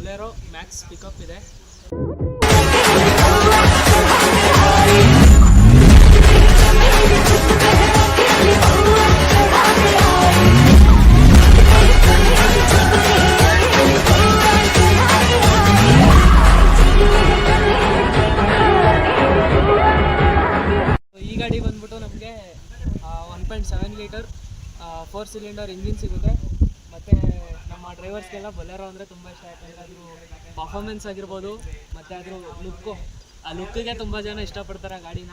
Bolero max pickup ಇದೆ. ಈ ಗಾಡಿ ಬಂದ್ಬಿಟ್ಟು ನಮಗೆ one point seven litre four cylinder engine ಸಿಗುತ್ತೆ. ಡ್ರೈವರ್ಸ್ಗೆಲ್ಲ ಬೊಲೆರೋ ಅಂದರೆ ತುಂಬ ಇಷ್ಟ ಯಾಕಂದರೆ ಅದ್ರ ಪರ್ಫಾರ್ಮೆನ್ಸ್ ಆಗಿರ್ಬೋದು ಮತ್ತು ಅದ್ರ ಲುಕ್ಕು ಆ ಲುಕ್ಕಿಗೆ ತುಂಬ ಜನ ಇಷ್ಟಪಡ್ತಾರೆ ಆ ಗಾಡಿನ.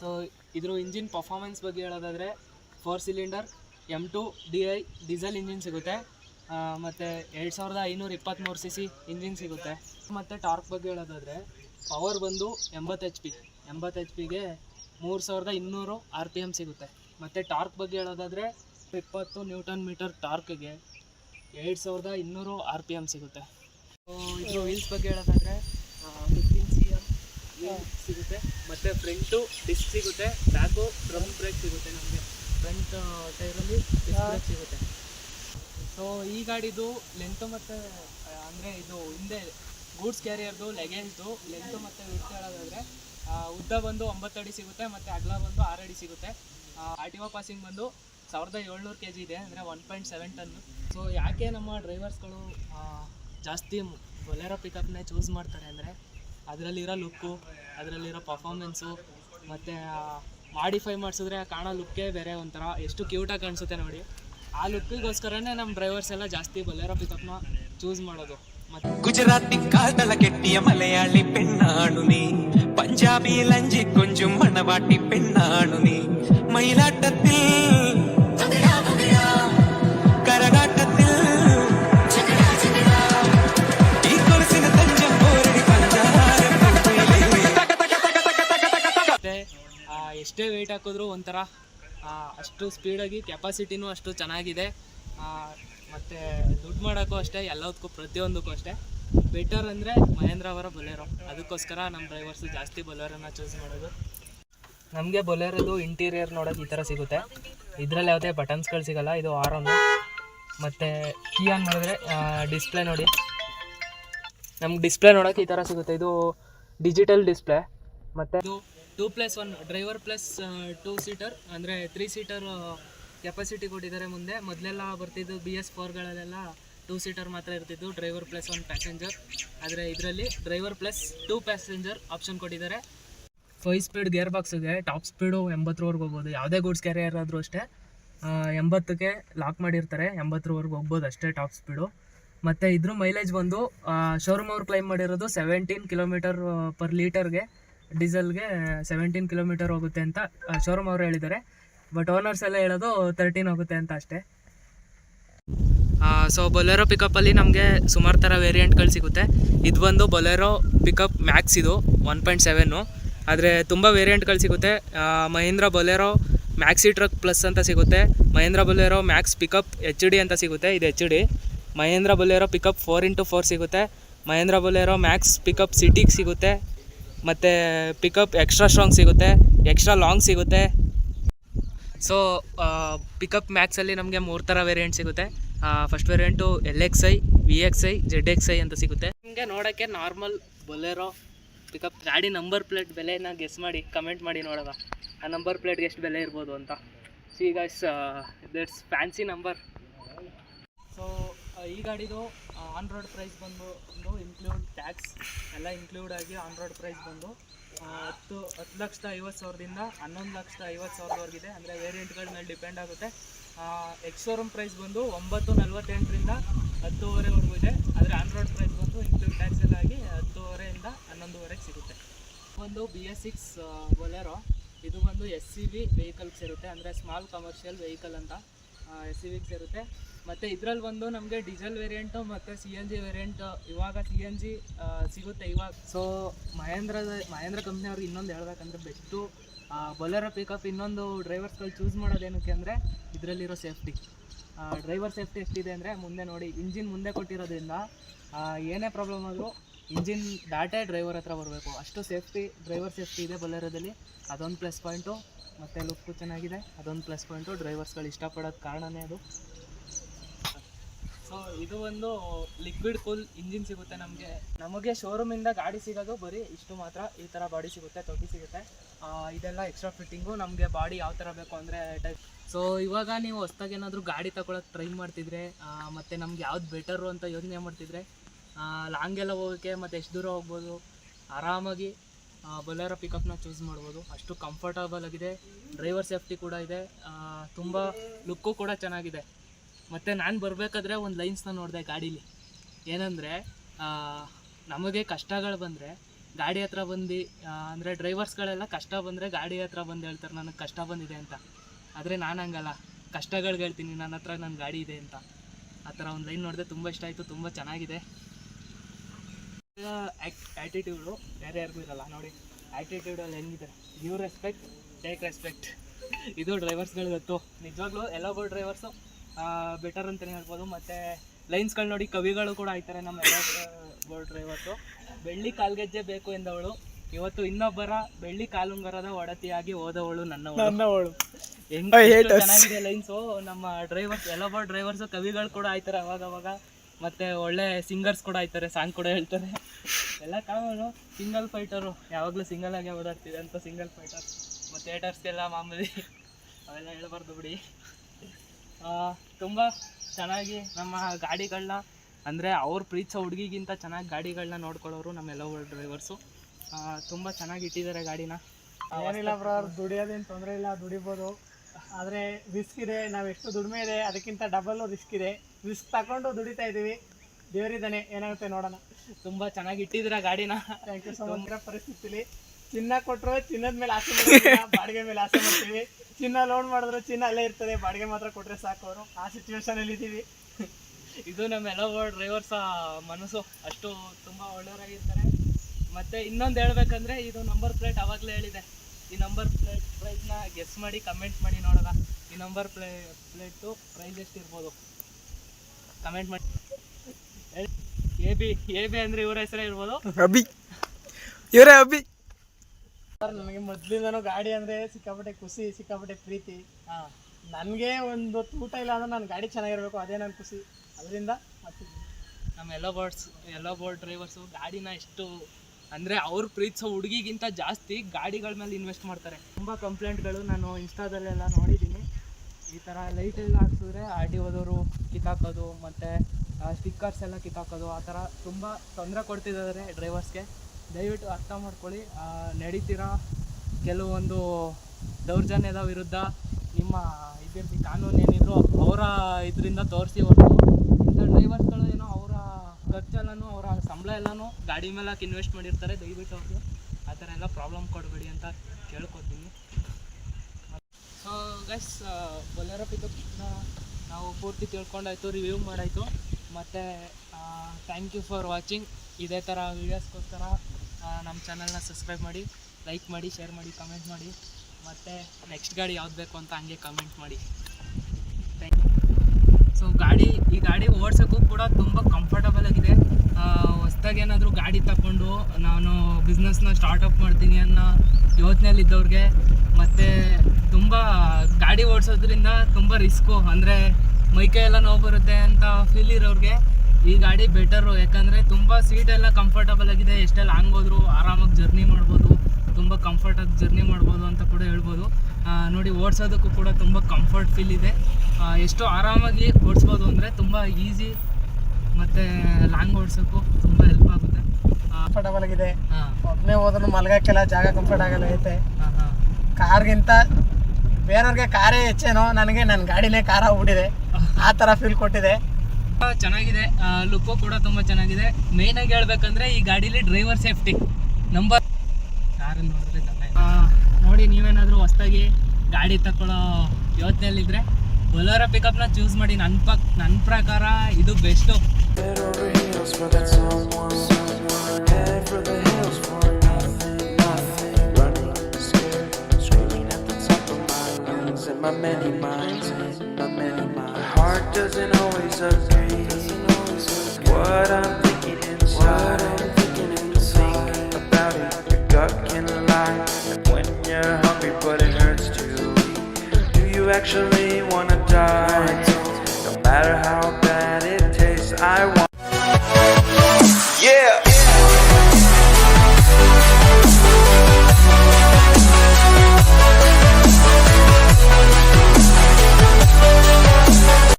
ಸೊ ಇದ್ರ ಇಂಜಿನ್ ಪರ್ಫಾರ್ಮೆನ್ಸ್ ಬಗ್ಗೆ ಹೇಳೋದಾದ್ರೆ four cylinder M two D I diesel engine ಸಿಗುತ್ತೆ. ಮತ್ತೆ ಎರಡು ಸಾವಿರದ ಐನೂರ ಇಪ್ಪತ್ತ್ಮೂರು ಸಿ ಸಿ ಇಂಜಿನ್ ಸಿಗುತ್ತೆ. ಮತ್ತು ಟಾರ್ಕ್ ಬಗ್ಗೆ ಹೇಳೋದಾದರೆ ಪವರ್ ಬಂದು ಎಂಬತ್ತು ಎಚ್ ಪಿ ಎಂಬತ್ತು ಎಚ್ ಪಿಗೆ ಮೂರು ಸಾವಿರದ ಇನ್ನೂರು ಆರ್ ಪಿ ಎಂ ಸಿಗುತ್ತೆ. ಮತ್ತು ಟಾರ್ಕ್ ಬಗ್ಗೆ ಹೇಳೋದಾದರೆ, ಇಪ್ಪತ್ತು ನ್ಯೂಟನ್ ಮೀಟರ್ ಟಾರ್ಕ್ಗೆ ಎರಡು ಸಾವಿರದ ಇನ್ನೂರು ಆರ್ ಪಿ ಎಂ ಸಿಗುತ್ತೆ. ಸೊ ಇದ್ರ ವೀಲ್ಸ್ ಬಗ್ಗೆ ಹೇಳೋದಾದರೆ ಫಿಫ್ಟೀನ್ ಸಿ ಎಂ ಸಿಗುತ್ತೆ. ಮತ್ತು ಫ್ರಂಟು ಡಿಸ್ಕ್ ಸಿಗುತ್ತೆ. ಬ್ಯಾಕು ಡ್ರಮ್ ಬ್ರೇಕ್ ಸಿಗುತ್ತೆ ನಮಗೆ. ಫ್ರಂಟ್ ಟೈರಲ್ಲಿ ಸಿಗುತ್ತೆ. ಸೊ ಈ ಗಾಡಿದು ಲೆಂತು ಮತ್ತು ಅಂದರೆ ಇದು ಹಿಂದೆ ಗೂಡ್ಸ್ ಕ್ಯಾರಿಯರ್ದು ಲೆಗೇಜ್ದು ಲೆಂತು ಮತ್ತು ವಿಡ್ತ್ ಹೇಳೋದಾದರೆ ಉದ್ದ ಬಂದು ಒಂಬತ್ತು ಅಡಿ ಸಿಗುತ್ತೆ, ಮತ್ತು ಅಗಲ ಬಂದು ಆರು ಅಡಿ ಸಿಗುತ್ತೆ. ಆರ್ ಟಿ ಒ ಪಾಸಿಂಗ್ ಬಂದು ಸಾವಿರದ ಏಳ್ನೂರು ಕೆ ಜಿ ಇದೆ, ಅಂದರೆ one point seven ton so ಯಾಕೆ ನಮ್ಮ ಡ್ರೈವರ್ಸ್ಗಳು ಜಾಸ್ತಿ ಬೊಲೆರೋ ಪಿಕಪ್ನೇ ಚೂಸ್ ಮಾಡ್ತಾರೆ ಅಂದರೆ, ಅದರಲ್ಲಿರೋ ಲುಕ್ಕು ಅದರಲ್ಲಿರೋ ಪರ್ಫಾರ್ಮೆನ್ಸು ಮತ್ತು ಮಾಡಿಫೈ ಮಾಡಿಸಿದ್ರೆ ಕಾಣೋ ಲುಕ್ಕೇ ಬೇರೆ ಒಂಥರ, ಎಷ್ಟು ಕ್ಯೂಟಾಗಿ ಕಾಣಿಸುತ್ತೆ ನೋಡಿ. ಆ ಲುಕ್ಕಿಗೋಸ್ಕರನೇ ನಮ್ಮ ಡ್ರೈವರ್ಸ್ ಎಲ್ಲ ಜಾಸ್ತಿ ಬೊಲೆರೋ ಪಿಕಪ್ನ ಚೂಸ್ ಮಾಡೋದು ಮತ್ತು ഗുജറാത്തി കാതള കെട്ടിയ മലയാളി പെണ്ണാണു നീ പഞ്ചാബി ലഞ്ചി കൊഞ്ചും മണവാട്ടി പെണ്ണാണു നീ മയിലാട്ടത്തിൽ കരകാട്ടത്തിൽ ഈ കൊലുസിന് തഞ്ചം പോരടി പഞ്ചാര ಮತ್ತು ಎಷ್ಟೇ ವೆಯ್ಟ್ ಹಾಕಿದ್ರು ಒಂಥರ ಆ, ಅಷ್ಟು ಸ್ಪೀಡಾಗಿ ಕೆಪಾಸಿಟಿನೂ ಅಷ್ಟು ಚೆನ್ನಾಗಿದೆ. ಮತ್ತು ದುಡ್ಡು ಮಾಡೋಕ್ಕೂ ಅಷ್ಟೇ, ಎಲ್ಲದಕ್ಕೂ, ಪ್ರತಿಯೊಂದಕ್ಕೂ ಅಷ್ಟೇ. ಬೆಟರ್ ಅಂದರೆ ಮಹೇಂದ್ರ ಅವರ ಬೊಲೆರೋ. ಅದಕ್ಕೋಸ್ಕರ ನಮ್ಮ ಡ್ರೈವರ್ಸು ಜಾಸ್ತಿ ಬೊಲೆರೋನ ಚೂಸ್ ಮಾಡೋದು. ನಮಗೆ ಬೊಲೆರೋದು ಇಂಟೀರಿಯರ್ ನೋಡೋಕೆ ಈ ಥರ ಸಿಗುತ್ತೆ. ಇದರಲ್ಲಿ ಯಾವುದೇ ಬಟನ್ಸ್ಗಳು ಸಿಗೋಲ್ಲ, ಇದು ಆನ್ ಮತ್ತು ಕೀ ಆನ್ ಮಾಡಿದ್ರೆ ಡಿಸ್ಪ್ಲೇ ನೋಡಿ. ನಮ್ಗೆ ಡಿಸ್ಪ್ಲೇ ನೋಡೋಕೆ ಈ ಥರ ಸಿಗುತ್ತೆ. ಇದು ಡಿಜಿಟಲ್ ಡಿಸ್ಪ್ಲೇ ಮತ್ತು ಇದು two plus one driver plus two seater, ಅಂದರೆ ತ್ರೀ ಸೀಟರ್ ಕೆಪಾಸಿಟಿ ಕೊಟ್ಟಿದ್ದಾರೆ ಮುಂದೆ. ಮೊದಲೆಲ್ಲ ಬರ್ತಿದ್ದು ಬಿ ಎಸ್ ಫೋರ್ಗಳಲ್ಲೆಲ್ಲ ಟೂ ಸೀಟರ್ ಮಾತ್ರ ಇರ್ತಿದ್ದು ಡ್ರೈವರ್ ಪ್ಲಸ್ ಒನ್ ಪ್ಯಾಸೆಂಜರ್ ಆದರೆ ಇದರಲ್ಲಿ driver plus two passenger option ಕೊಟ್ಟಿದ್ದಾರೆ. ಫೈವ್ ಸ್ಪೀಡ್ ಗೇರ್ ಬಾಕ್ಸಿಗೆ ಟಾಪ್ ಸ್ಪೀಡು ಎಂಬತ್ತರವರೆಗೆ ಹೋಗ್ಬೋದು. ಯಾವುದೇ ಗೂಡ್ಸ್ ಕ್ಯಾರಿಯರ್ ಆದರೂ ಅಷ್ಟೇ. ಎಂಬತ್ತಕ್ಕೆ ಲಾಕ್ ಮಾಡಿರ್ತಾರೆ, ಎಂಬತ್ತರವರೆಗೆ ಹೋಗ್ಬೋದು ಅಷ್ಟೇ ಟಾಪ್ ಸ್ಪೀಡು ಮತ್ತು ಇದ್ರ ಮೈಲೇಜ್ ಬಂದು ಶೋರೂಮ್ ಅವ್ರು ಕ್ಲೈಮ್ ಮಾಡಿರೋದು ಸೆವೆಂಟೀನ್ ಕಿಲೋಮೀಟರ್ ಪರ್ ಲೀಟರ್ಗೆ ಡೀಸೆಲ್ಗೆ ಸೆವೆಂಟೀನ್ ಕಿಲೋಮೀಟರ್ ಹೋಗುತ್ತೆ ಅಂತ ಶೋರೂಮ್ ಅವರು ಹೇಳಿದ್ದಾರೆ. ಬಟ್ ಓನರ್ಸ್ ಎಲ್ಲ ಹೇಳೋದು ತರ್ಟೀನ್ ಹೋಗುತ್ತೆ ಅಂತ ಅಷ್ಟೇ. ಸೊ ಬೊಲೆರೋ ಪಿಕಪ್ಪಲ್ಲಿ ನಮಗೆ ಸುಮಾರು ಥರ ವೇರಿಯಂಟ್ಗಳು ಸಿಗುತ್ತೆ. ಇದು ಬಂದು ಬೊಲೆರೋ ಪಿಕಪ್ ಮ್ಯಾಕ್ಸ್ ಇದು ಒನ್ ಪಾಯಿಂಟ್ ಸೆವೆನ್ನು ಆದರೆ ತುಂಬ ವೇರಿಯಂಟ್ಗಳು ಸಿಗುತ್ತೆ. Mahindra Bolero maxi truck plus ಅಂತ ಸಿಗುತ್ತೆ. Mahindra Bolero max pickup H D ಅಂತ ಸಿಗುತ್ತೆ, ಇದು H D Mahindra Bolero pickup four into four ಸಿಗುತ್ತೆ. ಮಹೇಂದ್ರ ಬೊಲೆರೋ ಮ್ಯಾಕ್ಸ್ ಪಿಕಪ್ ಸಿಟಿಗೆ ಸಿಗುತ್ತೆ. ಮತ್ತು ಪಿಕಪ್ ಎಕ್ಸ್ಟ್ರಾ ಸ್ಟ್ರಾಂಗ್ ಸಿಗುತ್ತೆ ಎಕ್ಸ್ಟ್ರಾ ಲಾಂಗ್ ಸಿಗುತ್ತೆ. ಸೊ ಪಿಕಪ್ ಮ್ಯಾಕ್ಸಲ್ಲಿ ನಮಗೆ ಮೂರು ಥರ ವೇರಿಯಂಟ್ ಸಿಗುತ್ತೆ. First variant L X I V X I Z X I ಅಂತ ಸಿಗುತ್ತೆ. ನಿಮಗೆ ನೋಡೋಕ್ಕೆ ನಾರ್ಮಲ್ ಬೊಲೆರೋ ಪಿಕಪ್ ಗಾಡಿ ನಂಬರ್ ಪ್ಲೇಟ್ ಬೆಲೆನ ಗೆಸ್ ಮಾಡಿ ಕಮೆಂಟ್ ಮಾಡಿ ನೋಡೋಣ. ಆ ನಂಬರ್ ಪ್ಲೇಟ್ಗೆ ಎಷ್ಟು ಬೆಲೆ ಇರ್ಬೋದು ಅಂತ. ಸಿ ಈಗ ದಟ್ಸ್ ಫ್ಯಾನ್ಸಿ ನಂಬರ್ ಈ ಗಾಡಿದು ಆನ್ ರೋಡ್ ಪ್ರೈಸ್ ಬಂದು ಇನ್ಕ್ಲೂಡ್ ಟ್ಯಾಕ್ಸ್ ಎಲ್ಲ ಇನ್ಕ್ಲೂಡ್ ಆಗಿ ಆನ್ ರೋಡ್ ಪ್ರೈಸ್ ಬಂದು ಹತ್ತು ಹತ್ತು ಲಕ್ಷದ ಐವತ್ತು ಸಾವಿರದಿಂದ ಹನ್ನೊಂದು ಲಕ್ಷದ ಐವತ್ತು ಸಾವಿರದವರೆಗಿದೆ ಅಂದರೆ ವೇರಿಯಂಟ್ಗಳ ಮೇಲೆ ಡಿಪೆಂಡ್ ಆಗುತ್ತೆ. ಎಕ್ಸ್ ರೂಮ್ ಪ್ರೈಸ್ ಬಂದು ಒಂಬತ್ತು ನಲ್ವತ್ತೆಂಟರಿಂದ ಹತ್ತುವರೆವರೆಗೂ ಇದೆ. ಆದರೆ ಆನ್ ರೋಡ್ ಪ್ರೈಸ್ ಬಂದು ಇನ್ಕ್ಲೂಡ್ ಟ್ಯಾಕ್ಸ್ ಎಲ್ಲ ಆಗಿ ಹತ್ತುವರೆಯಿಂದ ಹನ್ನೊಂದುವರೆಗೆ ಸಿಗುತ್ತೆ. ಒಂದು ಬಿ ಎಸ್ ಸಿಕ್ಸ್ ಬೊಲೆರೋ ಇದು ಬಂದು ಎಸ್ ಸಿ ವಿ ವೆಹಿಕಲ್ಸ್ ಇರುತ್ತೆ. ಅಂದರೆ ಸ್ಮಾಲ್ ಕಮರ್ಷಿಯಲ್ ವೆಹಿಕಲ್ ಅಂತ ಎಸ್ ಸಿ ವಿಗೆ ಸೇರುತ್ತೆ. ಮತ್ತು ಇದರಲ್ಲಿ ಬಂದು ನಮಗೆ ಡೀಸೆಲ್ ವೇರಿಯಂಟು ಮತ್ತು ಸಿ ಎನ್ ಜಿ ವೇರಿಯಂಟ್ ಇವಾಗ ಸಿ ಎನ್ ಜಿ ಸಿಗುತ್ತೆ ಇವಾಗ. ಸೊ ಮಹೇಂದ್ರ ಮಹೇಂದ್ರ ಕಂಪ್ನಿಯವ್ರಿಗೆ ಇನ್ನೊಂದು ಹೇಳ್ಬೇಕಂದ್ರೆ ಬೆಸ್ಟು. ಬೊಲೆರೋ ಪಿಕಪ್ ಇನ್ನೊಂದು ಡ್ರೈವರ್ಸ್ಗಳು ಚೂಸ್ ಮಾಡೋದೇನಕ್ಕೆ ಅಂದರೆ ಇದರಲ್ಲಿರೋ ಸೇಫ್ಟಿ ಡ್ರೈವರ್ ಸೇಫ್ಟಿ ಎಷ್ಟಿದೆ ಅಂದರೆ ಮುಂದೆ ನೋಡಿ ಇಂಜಿನ್ ಮುಂದೆ ಕೊಟ್ಟಿರೋದ್ರಿಂದ ಏನೇ ಪ್ರಾಬ್ಲಮ್ ಆದರೂ ಇಂಜಿನ್ ದಾಟೇ ಡ್ರೈವರ್ ಹತ್ರ ಬರಬೇಕು. ಅಷ್ಟು ಸೇಫ್ಟಿ ಡ್ರೈವರ್ ಸೇಫ್ಟಿ ಇದೆ ಬೊಲೆರೋದಲ್ಲಿ ಅದೊಂದು ಪ್ಲಸ್ ಪಾಯಿಂಟು ಮತ್ತು ಲುಕ್ಕು ಚೆನ್ನಾಗಿದೆ. ಅದೊಂದು ಪ್ಲಸ್ ಪಾಯಿಂಟು ಡ್ರೈವರ್ಸ್ಗಳು ಇಷ್ಟಪಡೋದು ಕಾರಣನೇ ಅದು. ಸೊ ಇದು ಒಂದು ಲಿಕ್ವಿಡ್ ಕೂಲ್ ಇಂಜಿನ್ ಸಿಗುತ್ತೆ ನಮಗೆ. ನಮಗೆ ಶೋರೂಮ್ ಇಂದ ಗಾಡಿ ಸಿಗೋದು ಬರೀ ಇಷ್ಟು ಮಾತ್ರ. ಈ ಥರ ಬಾಡಿ ಸಿಗುತ್ತೆ, ತೊಟ್ಟಿ ಸಿಗುತ್ತೆ. ಇದೆಲ್ಲ ಎಕ್ಸ್ಟ್ರಾ ಫಿಟ್ಟಿಂಗು ನಮಗೆ ಬಾಡಿ ಯಾವ ಥರ ಬೇಕು ಅಂದರೆ ಟೈಪ್ ಸೊ ಇವಾಗ ನೀವು ಹೊಸ್ದಾಗಿ ಏನಾದರೂ ಗಾಡಿ ತಗೊಳಕ್ಕೆ ಟ್ರೈ ಮಾಡ್ತಿದ್ರೆ ಮತ್ತು ನಮ್ಗೆ ಯಾವ್ದು ಬೆಟರು ಅಂತ ಯೋಚನೆ ಮಾಡ್ತಿದ್ರೆ ಲಾಂಗ್ ಎಲ್ಲ ಹೋಗೋಕ್ಕೆ ಮತ್ತು ಎಷ್ಟು ದೂರ ಹೋಗ್ಬೋದು, ಆರಾಮಾಗಿ ಬೊಲೆರೋ ಪಿಕಪ್ನ ಚೂಸ್ ಮಾಡ್ಬೋದು. ಅಷ್ಟು ಕಂಫರ್ಟಬಲ್ ಆಗಿದೆ. ಡ್ರೈವರ್ ಸೇಫ್ಟಿ ಕೂಡ ಇದೆ. ತುಂಬ ಲುಕ್ಕು ಕೂಡ ಚೆನ್ನಾಗಿದೆ. ಮತ್ತು ನಾನು ಬರಬೇಕಾದ್ರೆ ಒಂದು ಲೈನ್ಸ್ನ ನೋಡಿದೆ ಗಾಡೀಲಿ. ಏನಂದರೆ ನಮಗೆ ಕಷ್ಟಗಳು ಬಂದರೆ ಗಾಡಿ ಹತ್ರ ಬಂದು ಅಂದರೆ ಡ್ರೈವರ್ಸ್ಗಳೆಲ್ಲ ಕಷ್ಟ ಬಂದರೆ ಗಾಡಿ ಹತ್ರ ಬಂದು ಹೇಳ್ತಾರೆ, ನನಗೆ ಕಷ್ಟ ಬಂದಿದೆ ಅಂತ. ಆದರೆ ನಾನು ಹಂಗಲ್ಲ. ಕಷ್ಟಗಳು ಹೇಳ್ತೀನಿ, ನನ್ನ ಹತ್ರ ನನ್ನ ಗಾಡಿ ಇದೆ ಅಂತ. ಆ ಥರ ಒಂದು ಲೈನ್ ನೋಡಿದೆ ತುಂಬ ಇಷ್ಟ ಆಯಿತು, ತುಂಬ ಚೆನ್ನಾಗಿದೆ. ಆ್ಯಟಿಟ್ಯೂಡು ಬೇರೆ ಯಾರಿಗೂ ಇರಲ್ಲ. ನೋಡಿ ಆ್ಯಟಿಟ್ಯೂಡಲ್ಲಿ ಹೆಂಗಿದೆ? ಗಿವ್ ರೆಸ್ಪೆಕ್ಟ್ ಟೇಕ್ ರೆಸ್ಪೆಕ್ಟ್ ಇದು ಡ್ರೈವರ್ಸ್ಗಳು ಗೊತ್ತು. ನಿಜವಾಗ್ಲೂ ಎಲ್ಲೋ ಡ್ರೈವರ್ಸು ಬೆಟರ್ ಅಂತಲೇ ಹೇಳ್ಬೋದು. ಮತ್ತು ಲೈನ್ಸ್ಗಳು ನೋಡಿ ಕವಿಗಳು ಕೂಡ ಆಯ್ತಾರೆ ನಮ್ಮ ಎಲ್ಲ ಬೋರ್ಡ್ ಡ್ರೈವರ್ಸು ಬೆಳ್ಳಿ ಕಾಲ್ಗೆಜ್ಜೆ ಬೇಕು ಎಂದವಳು. ಇವತ್ತು ಇನ್ನೊಬ್ಬರ ಬೆಳ್ಳಿ ಕಾಲುಂಗರದ ಒಡತಿಯಾಗಿ ಹೋದವಳು ನನ್ನವಳು. ಚೆನ್ನಾಗಿದೆ ಲೈನ್ಸು ನಮ್ಮ ಡ್ರೈವರ್ಸ್ ಎಲ್ಲ ಬೋರ್ಡ್ ಡ್ರೈವರ್ಸು ಕವಿಗಳು ಕೂಡ ಆಯ್ತಾರೆ ಅವಾಗ ಅವಾಗ ಮತ್ತೆ ಒಳ್ಳೆ ಸಿಂಗರ್ಸ್ ಕೂಡ ಆಯ್ತಾರೆ ಸಾಂಗ್ ಕೂಡ ಹೇಳ್ತಾರೆ. ಎಲ್ಲ ಕಾಮನು. ಸಿಂಗಲ್ ಫೈಟರು ಯಾವಾಗಲೂ ಸಿಂಗಲ್ ಆಗಿ ಓಡಾಡ್ತಿದೆ ಅಂತ ಸಿಂಗಲ್ ಫೈಟರ್ ಮತ್ತು ಥಿಯೇಟರ್ಸ್ಗೆಲ್ಲ ಮಾಮೂಲಿ. ಅವೆಲ್ಲ ಹೇಳ್ಬಾರ್ದು ಬಿಡಿ. ತುಂಬ ಚೆನ್ನಾಗಿ ನಮ್ಮ ಗಾಡಿಗಳನ್ನ ಅಂದರೆ ಅವ್ರ ಪ್ರೀತಿಸೋ ಹುಡುಗಿಗಿಂತ ಚೆನ್ನಾಗಿ ಗಾಡಿಗಳನ್ನ ನೋಡ್ಕೊಳ್ಳೋರು ನಮ್ಮೆಲ್ಲ ಡ್ರೈವರ್ಸು ತುಂಬ ಚೆನ್ನಾಗಿ ಇಟ್ಟಿದ್ದಾರೆ ಗಾಡಿನ. ಏನಿಲ್ಲ ಬ್ರೋ ದುಡಿಯೋದೇನು ತೊಂದರೆ ಇಲ್ಲ ದುಡಿಬೋದು. ಆದರೆ ರಿಸ್ಕ್ ಇದೆ ನಾವು ಎಷ್ಟು ದುಡಿಮೆ ಇದೆ ಅದಕ್ಕಿಂತ ಡಬಲ್ ರಿಸ್ಕ್ ಇದೆ. ರಿಸ್ಕ್ ತಗೊಂಡು ದುಡಿತಾ ಇದ್ದೀವಿ ದೇವರಿದ್ದಾನೆ ಏನಾಗುತ್ತೆ ನೋಡೋಣ. ತುಂಬ ಚೆನ್ನಾಗಿ ಇಟ್ಟಿದ್ದೀರಾ ಗಾಡಿನ. ಥ್ಯಾಂಕ್ ಯು ಸೊ ಮಚ್ ಪರಿಸ್ಥಿತಿಲಿ. ಚಿನ್ನ ಕೊಟ್ಟರು ಚಿನ್ನದ ಮೇಲೆ ಆಸೆ ಬಾಡಿಗೆ ಮೇಲೆ ಆಸೆ ಮಾಡ್ತೀವಿ. ಚಿನ್ನ ಲೋನ್ ಮಾಡಿದ್ರು ಚಿನ್ನ ಅಲ್ಲೇ ಇರ್ತದೆ ಬಾಡಿಗೆ ಮಾತ್ರ ಕೊಟ್ಟರೆ ಸಾಕು ಅವರು. ಆ ಸಿಚುವೇಶನಲ್ಲಿ ಇದ್ದೀವಿ ಇದು ನಮ್ಮ ಎಲ್ಲ ಡ್ರೈವರ್ಸ್ ಮನಸ್ಸು. ಅಷ್ಟು ತುಂಬಾ ಒಳ್ಳೆಯವರಾಗಿರ್ತಾರೆ. ಮತ್ತೆ ಇನ್ನೊಂದು ಹೇಳ್ಬೇಕಂದ್ರೆ ಇದು ನಂಬರ್ ಪ್ಲೇಟ್ ಆವಾಗಲೇ ಹೇಳಿದೆ. ಈ ನಂಬರ್ ಪ್ಲೇಟ್ ಪ್ರೈಸ್ನ ಗೆಸ್ ಮಾಡಿ ಕಮೆಂಟ್ ಮಾಡಿ ನೋಡೋಣ. ಈ ನಂಬರ್ ಪ್ಲೇ ಪ್ಲೇಟು ಪ್ರೈಸ್ ಎಷ್ಟಿರ್ಬೋದು? ಕಮೆಂಟ್ ಮಾಡಿ. ಎ ಬಿ ಎ ಬಿ ಅಂದರೆ ಇವರ ಹೆಸರೇ ಇರ್ಬೋದು? ಅಭಿ. ಇವರೇ ಅಭಿ. ಸರ್ ನನಗೆ ಮೊದಲಿಂದನೂ ಗಾಡಿ ಅಂದ್ರೆ ಸಿಕ್ಕಾಪಟ್ಟೆ ಖುಷಿ ಸಿಕ್ಕಾಪಟ್ಟೆ ಪ್ರೀತಿ. ಹಾಂ. ನನಗೆ ಒಂದು ಊಟ ಇಲ್ಲ ಅಂದ್ರೆ ನನ್ನ ಗಾಡಿ ಚೆನ್ನಾಗಿರ್ಬೇಕು ಅದೇ ನನ್ನ ಖುಷಿ. ಅದರಿಂದ ನಮ್ಮ yellow boards yellow board drivers ಗಾಡಿನ ಎಷ್ಟು ಅಂದರೆ ಅವ್ರು ಪ್ರೀತಿಸೋ ಹುಡುಗಿಗಿಂತ ಜಾಸ್ತಿ ಗಾಡಿಗಳ ಮೇಲೆ ಇನ್ವೆಸ್ಟ್ ಮಾಡ್ತಾರೆ. ತುಂಬ ಕಂಪ್ಲೇಂಟ್ಗಳು ನಾನು ಇನ್ಸ್ಟಾದಲ್ಲೆಲ್ಲ ನೋಡಿದ್ದೀನಿ. ಈ ಥರ ಲೈಟ್ ಎಲ್ಲ ಹಾಕ್ಸಿದ್ರೆ ಆರ್ ಟಿ ಓದವರು ಕಿತ್ತಾಕೋದು ಮತ್ತು ಸ್ಟಿಕ್ಕರ್ಸ್ ಎಲ್ಲ ಕಿತ್ತಾಕೋದು ಆ ಥರ ತುಂಬ ತೊಂದರೆ ಕೊಡ್ತಿದ್ದಾರೆ ಡ್ರೈವರ್ಸ್ಗೆ ದಯವಿಟ್ಟು ಅರ್ಥ ಮಾಡ್ಕೊಳ್ಳಿ. ನಡೀತಿರೋ ಕೆಲವೊಂದು ದೌರ್ಜನ್ಯದ ವಿರುದ್ಧ ನಿಮ್ಮ ಇದರಲ್ಲಿ ಕಾನೂನು ಏನಿದ್ರು ಅವರ ಇದರಿಂದ ತೋರಿಸಿ ಹೊರತು ಇಂಥ ಡ್ರೈವರ್ಸ್ಗಳು ಏನೋ ಅವರ ಖರ್ಚೆಲ್ಲನೂ ಅವರ ಸಂಬಳ ಎಲ್ಲನೂ ಗಾಡಿ ಮೇಲೆ ಹಾಕಿ ಇನ್ವೆಸ್ಟ್ ಮಾಡಿರ್ತಾರೆ. ದಯವಿಟ್ಟು ಅವ್ರಿಗೆ ಆ ಥರ ಎಲ್ಲ ಪ್ರಾಬ್ಲಮ್ ಕೊಡಬೇಡಿ ಅಂತ ಕೇಳ್ಕೊತೀನಿ. ಸೊ ಗೈಸ್ ಬೊಲೆರೋ ಪಿಕಪ್ನ ನಾವು ಪೂರ್ತಿ ತಿಳ್ಕೊಂಡಾಯ್ತು ರಿವ್ಯೂ ಮಾಡಾಯಿತು. ಮತ್ತು ಥ್ಯಾಂಕ್ ಯು ಫಾರ್ ವಾಚಿಂಗ್ ಇದೇ ಥರ ವೀಡಿಯೋಸ್ಗೋಸ್ಕರ ನಮ್ಮ ಚಾನಲ್ನ ಸಬ್ಸ್ಕ್ರೈಬ್ ಮಾಡಿ ಲೈಕ್ ಮಾಡಿ ಶೇರ್ ಮಾಡಿ ಕಮೆಂಟ್ ಮಾಡಿ. ಮತ್ತು ನೆಕ್ಸ್ಟ್ ಗಾಡಿ ಯಾವ್ದು ಬೇಕು ಅಂತ ಹಂಗೆ ಕಮೆಂಟ್ ಮಾಡಿ. ಥ್ಯಾಂಕ್ ಯು ಸೊ ಗಾಡಿ, ಈ ಗಾಡಿ ಓಡಿಸೋಕ್ಕೂ ಕೂಡ ತುಂಬ ಕಂಫರ್ಟಬಲ್ ಆಗಿದೆ. ಹೊಸ್ದಾಗಿ ಏನಾದರೂ ಗಾಡಿ ತಗೊಂಡು ನಾನು ಬಿಸ್ನೆಸ್ನ ಸ್ಟಾರ್ಟಪ್ ಮಾಡ್ತೀನಿ ಅನ್ನೋ ಯೋಚನೆಯಲ್ಲಿದ್ದವ್ರಿಗೆ, ಮತ್ತು ತುಂಬ ಗಾಡಿ ಓಡಿಸೋದ್ರಿಂದ ತುಂಬ ರಿಸ್ಕು ಅಂದರೆ ಮೈಕೈ ಎಲ್ಲ ನೋವು ಬರುತ್ತೆ ಅಂತ ಫೀಲ್ ಇರೋರಿಗೆ ಈ ಗಾಡಿ ಬೆಟರು ಯಾಕಂದರೆ ತುಂಬ ಸೀಟ್ ಎಲ್ಲ ಕಂಫರ್ಟಬಲ್ ಆಗಿದೆ. ಎಷ್ಟೇ ಲಾಂಗ್ ಹೋದ್ರು ಆರಾಮಾಗಿ ಜರ್ನಿ ಮಾಡ್ಬೋದು ತುಂಬ ಕಂಫರ್ಟಾಗಿ ಜರ್ನಿ ಮಾಡ್ಬೋದು ಅಂತ ಕೂಡ ಹೇಳ್ಬೋದು. ನೋಡಿ ಓಡಿಸೋದಕ್ಕೂ ಕೂಡ ತುಂಬ ಕಂಫರ್ಟ್ ಫೀಲ್ ಇದೆ. ಎಷ್ಟು ಆರಾಮಾಗಿ ಓಡಿಸ್ಬೋದು ಅಂದರೆ ತುಂಬ ಈಸಿ ಮತ್ತು ಲಾಂಗ್ ಓಡಿಸೋಕ್ಕೂ ತುಂಬ ಹೆಲ್ಪ್ ಆಗುತ್ತೆ. ಕಂಫರ್ಟಬಲ್ ಆಗಿದೆ. ಹಾಂ. ಒಬ್ಬನೇ ಹೋದ್ರೂ ಮಲಗಕ್ಕೆಲ್ಲ ಜಾಗ ಕಂಫರ್ಟ್ ಆಗಲ್ಲ ಐತೆ. ಕಾರ್ಗಿಂತ ಬೇರೆಯವ್ರಿಗೆ ಕಾರೇ ಹೆಚ್ಚೇನೋ ನನಗೆ ನನ್ನ ಗಾಡಿನೇ ಕಾರ ಹೋಗ್ಬಿಟ್ಟಿದೆ ಆ ಥರ ಫೀಲ್ ಕೊಟ್ಟಿದೆ. ಚೆನ್ನಾಗಿದೆ. ಲುಕ್ ಕೂಡ ತುಂಬಾ ಚೆನ್ನಾಗಿದೆ. ಮೇನ್ ಆಗಿ ಹೇಳ್ಬೇಕಂದ್ರೆ ಈ ಗಾಡಿಲಿ ಡ್ರೈವರ್ ಸೇಫ್ಟಿ ನಂಬರ್ ಕಾರ್ ನೋಡಿದ್ರೆ ನೋಡಿ ನೀವೇನಾದರೂ ಹೊಸದಾಗಿ ಗಾಡಿ ತಕೊಳ್ಳೋ ಯೋಚನೆಯಲ್ಲಿ ಇದ್ರೆ ಬೊಲೋರ ಪಿಕಪ್ನ ಚೂಸ್ ಮಾಡಿ. ನನ್ನ ಪಕ್ ನನ್ ಪ್ರಕಾರ ಇದು best My many minds, my many minds My heart doesn't always agree. What I'm thinking inside. What I'm thinking inside. Think about it, your gut can lie. And when you're hungry, but it hurts to eat. Do you actually wanna die? No matter how